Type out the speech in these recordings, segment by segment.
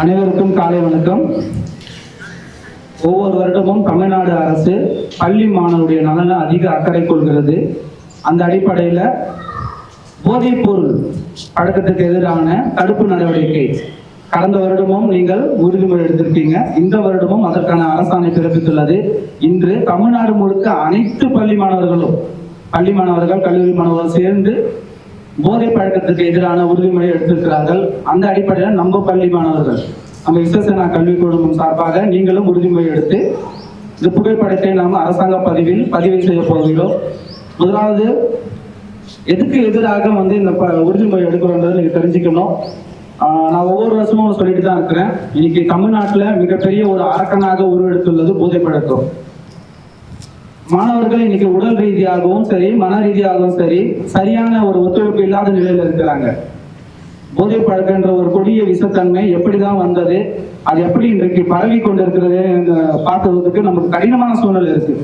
அனைவருக்கும் காலை வணக்கம். ஒவ்வொரு வருடமும் தமிழ்நாடு அரசு பள்ளி மாணவருடைய நலனை அதிக அக்கறை கொள்கிறது. அந்த அடிப்படையில் போதைப்பொருள் பழக்கத்துக்கு எதிரான தடுப்பு நடவடிக்கை கடந்த வருடமும் நீங்கள் உறுதிமொழி எடுத்திருக்கீங்க. இந்த வருடமும் அதற்கான அரசாணை பிறப்பித்துள்ளது. இன்று தமிழ்நாடு முழுக்க அனைத்து பள்ளி மாணவர்களும் பள்ளி மாணவர்கள் கல்லூரி மாணவர்கள் சேர்ந்து போதை பழக்கத்துக்கு எதிரான உறுதிமொழி எடுத்திருக்கிறார்கள். அந்த அடிப்படையில் நம்ம பள்ளி மாணவர்கள் நம்ம விஸ்வசேனா கல்வி குழுமம் சார்பாக நீங்களும் உறுதிமொழி எடுத்து இந்த புகைப்படத்தை நாம் அரசாங்க பதிவில் பதிவு செய்ய போகிறோம். முதலாவது எதுக்கு எதிராக வந்து இந்த ப- உறுதிமொழி எடுக்கிறோன்றது நீங்க தெரிஞ்சுக்கணும். நான் ஒவ்வொரு வருஷமும் சொல்லிட்டு தான் இருக்கிறேன். இன்னைக்கு தமிழ்நாட்டில் மிகப்பெரிய ஒரு அரக்கனாக உருவெடுத்துள்ளது போதை பழக்கம். மாணவர்கள் இன்னைக்கு உடல் ரீதியாகவும் சரி மன ரீதியாகவும் சரி சரியான ஒரு ஒத்துழைப்பு இல்லாத நிலையில இருக்கிறாங்க. போதை பழக்கன்ற ஒரு கொடிய விஷத்தன்மை எப்படிதான் வந்தது அது எப்படி இன்றைக்கு பரவி கொண்டிருக்கிறது பார்க்கறதுக்கு நமக்கு கடினமான சூழ்நிலை இருக்கு.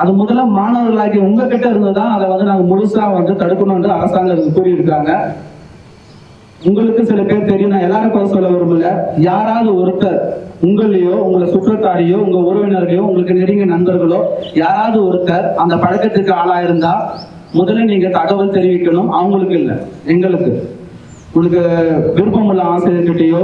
அது முதல்ல மாணவர்களாகி உங்ககிட்ட இருந்துதான் அதை வந்து நாங்கள் முழுசா வந்து தடுக்கணும்னு அரசாங்கம் கூறியிருக்காங்க உங்களுக்கு சில பேர் தெரியும் நான் எல்லாரும் குறை சொல்ல விரும்பல. யாராவது ஒருத்தர் உங்களையோ உங்களை சுற்றத்தாரையோ உங்க உறவினர்களையோ உங்களுக்கு நெருங்கிய நண்பர்களோ யாராவது ஒருத்தர் அந்த பழக்கத்துக்கு ஆளாயிருந்தா முதல்ல நீங்க தகவல் தெரிவிக்கணும். அவங்களுக்கு இல்லை எங்களுக்கு. உங்களுக்கு விருப்பமுள்ள ஆசிரியர்கிட்டயோ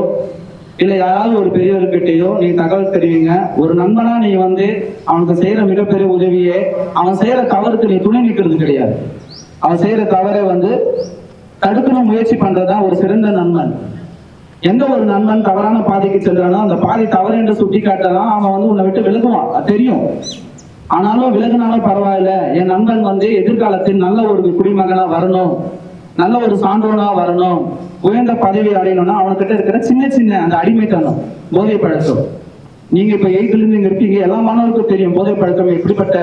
இல்ல யாராவது ஒரு பெரியவர்கிட்டயோ நீ தகவல் தெரிவிங்க. ஒரு நண்பனா நீ வந்து அவனுக்கு செய்யற மிகப்பெரிய உதவியே அவன் செய்யற தவறுக்கு நீ துணை நிற்கிறது கிடையாது. அவன் செய்யற தவறை வந்து தடுக்கணும் முயற்சி பண்றதுதான் ஒரு சிறந்த நண்பன். எந்த ஒரு நண்பன் தவறான பாதைக்கு செல்றானோ அந்த பாதை தவறு என்று சுட்டி காட்டலாம் அவன் வந்து உன்னை விட்டு விலகுவான். அது தெரியும். ஆனாலும் விலகுனாலும் பரவாயில்ல. என் நண்பன் வந்து எதிர்காலத்தில் நல்ல ஒரு குடிமகனா வரணும். நல்ல ஒரு சான்றோனா வரணும். உயர்ந்த பதவி அடையணும்னா அவன்கிட்ட இருக்கிற சின்ன சின்ன அந்த அடிமைத்தனம் போதை பழக்கம். நீங்க இப்ப எயித்துல இருந்து இங்க இருக்கீங்க. எல்லா மாணவருக்கும் தெரியும். போதை பழக்கம் எப்படிப்பட்ட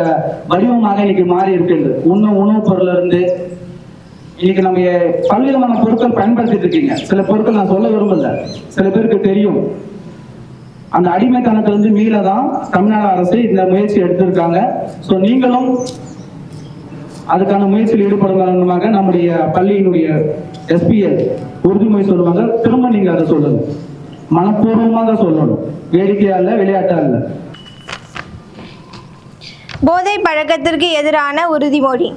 வடிவமாக இன்னைக்கு மாறி இருக்குது உணவு உணவுப் பொருள்ல இருந்து இன்னைக்கு நம்ம பல்விதமான பொருட்கள் பயன்படுத்திட்டு இருக்கீங்க. சில பொருட்கள் நான் சொல்ல விரும்பல. சில பேருக்கு தெரியும். அந்த அடிமைத்தனத்திலிருந்து மீள தான் தமிழ்நாடு அரசு இந்த முயற்சி எடுத்திருக்காங்க. ஸோ நீங்களும் அதுக்கான முயற்சியில் ஈடுபடும் காரணமாக நம்முடைய பள்ளியினுடைய எஸ்பிஎல் உறுதிமொழி சொல்லுவாங்க. திரும்ப நீங்க அதை சொல்லணும். மனப்பூர்வமாக சொல்லணும். வேடிக்கையா இல்ல விளையாட்டா இல்ல. போதை பழக்கத்திற்கு எதிரான உறுதிமொழி.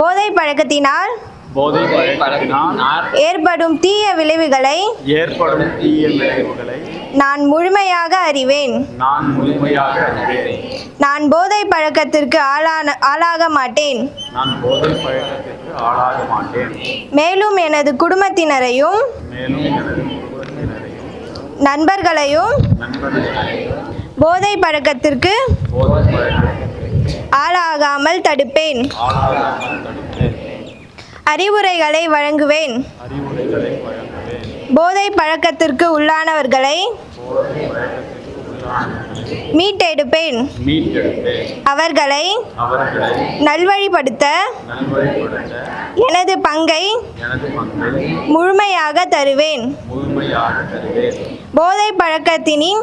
போதை பழக்கத்தினால் போதை பழக்கத்தினால் ஏற்படும் தீய விளைவுகளை ஏற்படும் தீய விளைவுகளை நான் முழுமையாக அறிவேன். நான் முழுமையாக அறிவேன். நான் போதை பழக்கத்திற்கு ஆளான ஆளாக மாட்டேன். நான் போதை பழக்கத்திற்கு ஆளாக மாட்டேன். மேலும் எனது குடும்பத்தினரையும் மேலும் எனது குடும்பத்தினரையும் நண்பர்களையும் நண்பர்களையும் போதை பழக்கத்திற்கு தடுப்பேன். ஆளாகாமல் தடுப்பேன். அறிவுரைகளை வழங்குவேன். போதை பழக்கத்திற்கு உள்ளானவர்களை மீட்டெடுப்பேன். அவர்களை நல்வழிப்படுத்த எனது பங்கை முழுமையாக தருவேன். போதை பழக்கத்தினின்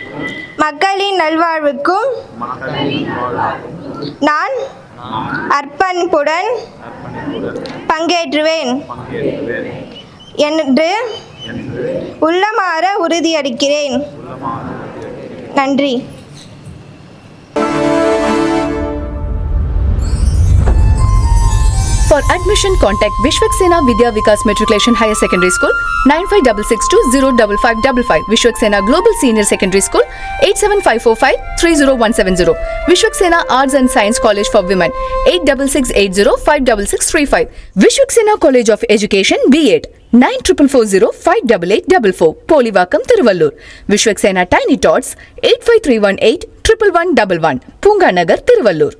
மக்களின் நல்வாழ்வுக்கும் நான் அர்ப்பணிப்புடன் பங்கேற்றுவேன். என்று உள்ளமாற உறுதியளிக்கிறேன். நன்றி. எதிரான தடுப்பு நடவடிக்கைகளை போ- போதைப் பொருளை போதைப் பொருளை தமிழ்நாட்டில் வேரறுக்க தமிழ்நாட்டில் வேறறுக்க அரசுக்கு அரசுக்கு துணை நிற்பேன் துணை நின்றேன் மாநிலத்தின் வளர்ச்சிக்கும் மாநிலத்தின் வளர்ச்சிக்கும் மக்களின் நல்வாழ்வுக்கும் மக்களின் வாழ்வுக்கும் நான் நான் அர்ப்பணிப்புடன் அர்ப்பணிப்புடன் பங்கேற்றுவேன் பங்கேற்குவேன் என்று என்று உள்ளமாற உறுதியளிக்கிறேன் உள்ளமாக நன்றி For admission, contact Vishwaksena Vidya Vikas Matriculation Higher Secondary School 95662055555, Vishwaksena Global Senior Secondary School 87545-30170, Vishwaksena Arts and Science College for Women 8660566635, Vishwaksena College of Education B8 9440588844, Polivakam Tiruvallur, Vishwaksena Tiny Tots 85318 11111, Punga Nagar Tiruvallur.